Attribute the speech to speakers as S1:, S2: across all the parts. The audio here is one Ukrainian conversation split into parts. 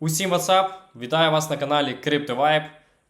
S1: Усім WhatsApp! Вітаю вас на каналі CryptoVibe.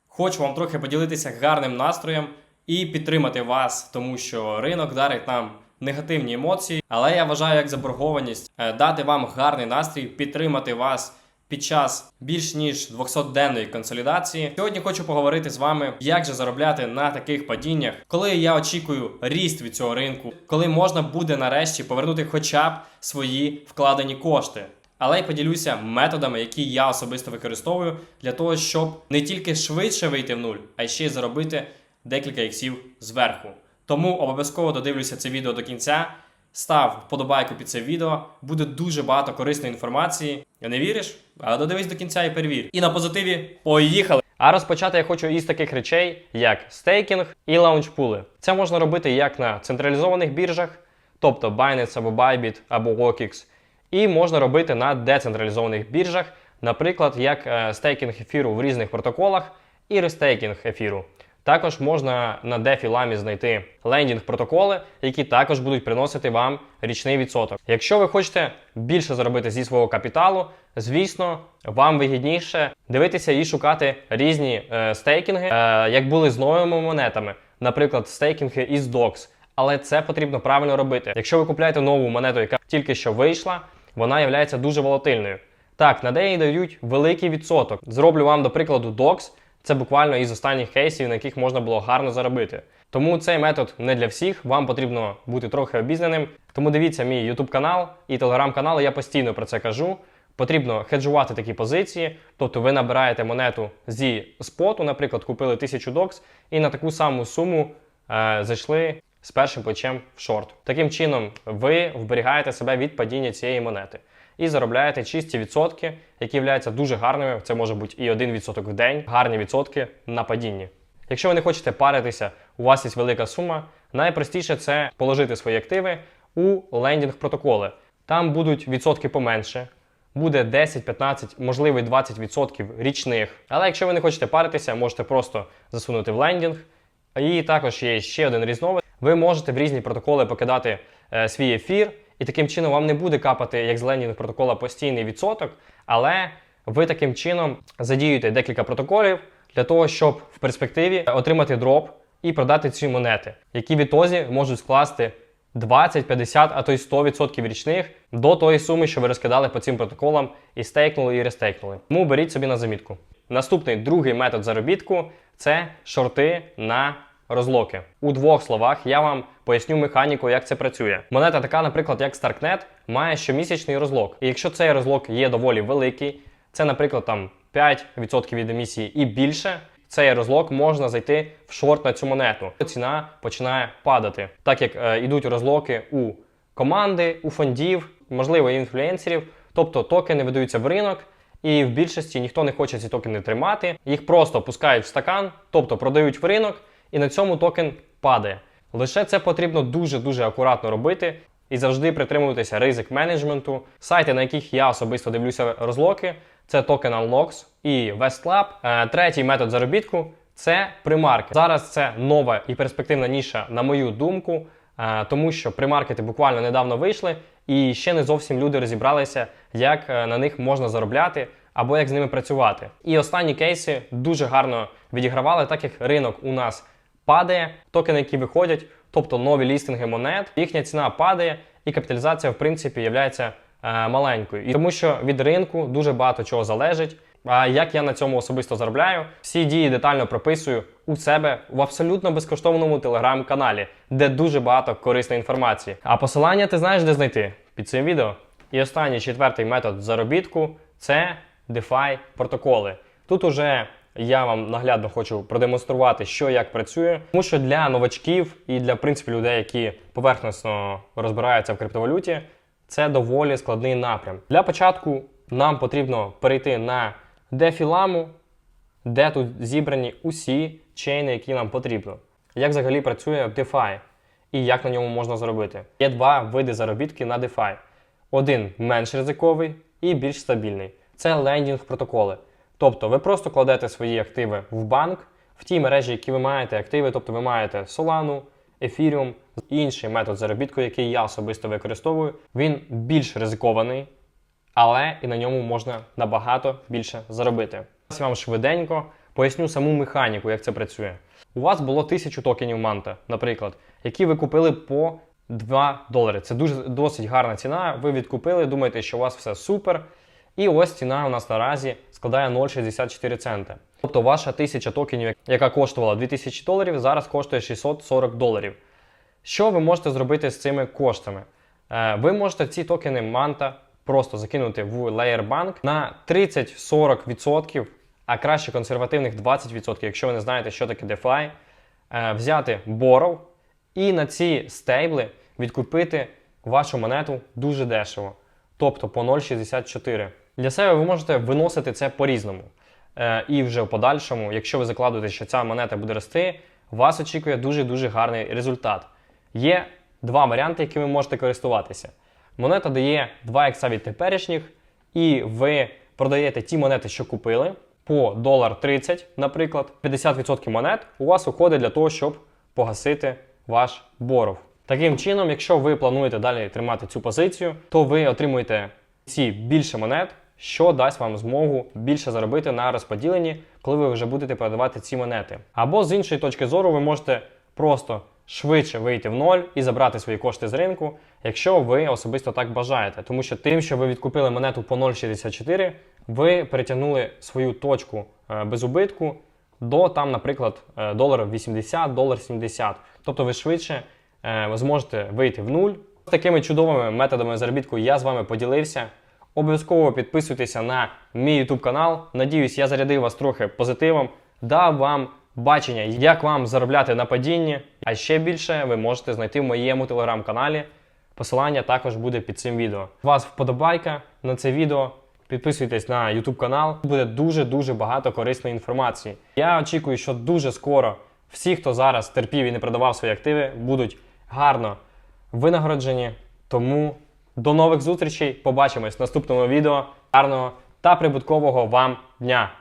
S1: Хочу вам трохи поділитися гарним настроєм і підтримати вас, тому що ринок дарить нам негативні емоції. Але я вважаю як заборгованість е, дати вам гарний настрій, підтримати вас під час більш ніж 200-денної консолідації. Сьогодні хочу поговорити з вами, як же заробляти на таких падіннях, коли я очікую ріст від цього ринку, коли можна буде нарешті повернути хоча б свої вкладені кошти. Але й поділюся методами, які я особисто використовую для того, щоб не тільки швидше вийти в нуль, а й ще й заробити декілька іксів зверху. Тому обов'язково додивлюся це відео до кінця. Став вподобайку під це відео, буде дуже багато корисної інформації. Не віриш? Але додивись до кінця і перевір. І на позитиві поїхали! А розпочати я хочу із таких речей, як стейкінг і лаунчпули. Це можна робити як на централізованих біржах, тобто Binance або Bybit або OKX, і можна робити на децентралізованих біржах, наприклад, як е, стейкінг ефіру в різних протоколах і рестейкінг ефіру. Також можна на DeFi Lami знайти лендінг протоколи, які також будуть приносити вам річний відсоток. Якщо ви хочете більше заробити зі свого капіталу, звісно, вам вигідніше дивитися і шукати різні е, стейкінги, е, як були з новими монетами, наприклад, стейкінги із DOX. Але це потрібно правильно робити. Якщо ви купуєте нову монету, яка тільки що вийшла, вона є дуже волатильною. Так, на неї дають великий відсоток. Зроблю вам до прикладу DOX. Це буквально із останніх кейсів, на яких можна було гарно заробити. Тому цей метод не для всіх, вам потрібно бути трохи обізнаним. Тому дивіться мій YouTube канал і телеграм-канал, я постійно про це кажу. Потрібно хеджувати такі позиції, тобто ви набираєте монету зі споту, наприклад, купили 1000 докс, і на таку саму суму е, зайшли з першим плечем в шорт. Таким чином, ви вберігаєте себе від падіння цієї монети і заробляєте чисті відсотки, які являються дуже гарними. Це може бути і 1% в день, гарні відсотки на падінні. Якщо ви не хочете паритися, у вас є велика сума. Найпростіше це положити свої активи у лендінг протоколи. Там будуть відсотки поменше. Буде 10, 15, можливо, 20% річних. Але якщо ви не хочете паритися, можете просто засунути в лендінг. І також є ще один різновид. Ви можете в різні протоколи покидати е, свій ефір, і таким чином вам не буде капати, як з лендінг протокола, постійний відсоток, але ви таким чином задіюєте декілька протоколів для того, щоб в перспективі отримати дроп і продати ці монети, які в ітозі можуть скласти 20, 50, а то й 100% річних до тої суми, що ви розкидали по цим протоколам і стейкнули і рестейкнули. Тому беріть собі на замітку. Наступний другий метод заробітку це шорти на розлоки. У двох словах я вам поясню механіку, як це працює. Монета така, наприклад, як Starknet, має щомісячний розлок. І якщо цей розлок є доволі великий, це, наприклад, там 5% від емісії і більше. Цей розлок можна зайти в шорт на цю монету. Ціна починає падати, так як е, йдуть розлоки у команди, у фондів, можливо, інфлюенсерів. Тобто токени видаються в ринок, і в більшості ніхто не хоче ці токени тримати. Їх просто пускають в стакан, тобто продають в ринок, і на цьому токен падає. Лише це потрібно дуже-дуже акуратно робити і завжди притримуватися ризик менеджменту. Сайти, на яких я особисто дивлюся розлоки, це токен Unlocks і WestLab. Е, Третій метод заробітку це примарки. Зараз це нова і перспективна ніша, на мою думку, е, тому що примаркети буквально недавно вийшли, і ще не зовсім люди розібралися, як е, на них можна заробляти або як з ними працювати. І останні кейси дуже гарно відігравали, так як ринок у нас падає, токени, які виходять, тобто нові лістинги монет, їхня ціна падає, і капіталізація, в принципі, є е, маленькою. І тому що від ринку дуже багато чого залежить. А як я на цьому особисто заробляю, всі дії детально прописую у себе в абсолютно безкоштовному телеграм-каналі, де дуже багато корисної інформації. А посилання ти знаєш, де знайти під цим відео. І останній четвертий метод заробітку це DeFi протоколи. Тут уже я вам наглядно хочу продемонструвати, що як працює. Тому що для новачків і для в принципі людей, які поверхносно розбираються в криптовалюті, це доволі складний напрям. Для початку нам потрібно перейти на DeFi де тут зібрані усі чейни, які нам потрібно. Як взагалі працює DeFi і як на ньому можна заробити. Є два види заробітки на DeFi. Один менш ризиковий і більш стабільний. Це лендінг протоколи. Тобто ви просто кладете свої активи в банк в тій мережі, які ви маєте активи, тобто ви маєте Solana, Ethereum, інший метод заробітку, який я особисто використовую, він більш ризикований, але і на ньому можна набагато більше заробити. Я вам швиденько поясню саму механіку, як це працює. У вас було 1000 токенів манта, наприклад, які ви купили по 2 долари. Це дуже досить гарна ціна. Ви відкупили, думаєте, що у вас все супер. І ось ціна у нас наразі складає 0,64 цента. Тобто ваша 1000 токенів, яка коштувала 2000 доларів, зараз коштує 640 доларів. Що ви можете зробити з цими коштами? Е, Ви можете ці токени манта просто закинути в Layer Bank на 30-40%, а краще консервативних 20%, якщо ви не знаєте, що таке DeFi, е, взяти Borrow і на ці стейбли відкупити вашу монету дуже дешево, тобто по 0,64. Для себе ви можете виносити це по-різному. Е, І вже в подальшому, якщо ви закладуєте, що ця монета буде рости, вас очікує дуже-дуже гарний результат. Є два варіанти, якими можете користуватися. Монета дає 2 ікса від теперішніх, і ви продаєте ті монети, що купили, по долар 30, наприклад, 50% монет у вас уходить для того, щоб погасити ваш боров. Таким чином, якщо ви плануєте далі тримати цю позицію, то ви отримуєте ці більше монет, що дасть вам змогу більше заробити на розподіленні, коли ви вже будете продавати ці монети. Або з іншої точки зору, ви можете просто швидше вийти в ноль і забрати свої кошти з ринку, якщо ви особисто так бажаєте. Тому що тим, що ви відкупили монету по 0,64, ви перетягнули свою точку е, без убитку до там, наприклад, е, долар 80, долар 70. Тобто ви швидше е, зможете вийти в нуль. З такими чудовими методами заробітку я з вами поділився. Обов'язково підписуйтеся на мій YouTube канал. Надіюсь, я зарядив вас трохи позитивом, дав вам бачення, як вам заробляти на падінні. А ще більше ви можете знайти в моєму телеграм-каналі. Посилання також буде під цим відео. Вас вподобайка на це відео. Підписуйтесь на YouTube канал. Буде дуже-дуже багато корисної інформації. Я очікую, що дуже скоро всі, хто зараз терпів і не продавав свої активи, будуть гарно винагороджені. Тому до нових зустрічей. Побачимось в наступному відео. Гарного та прибуткового вам дня!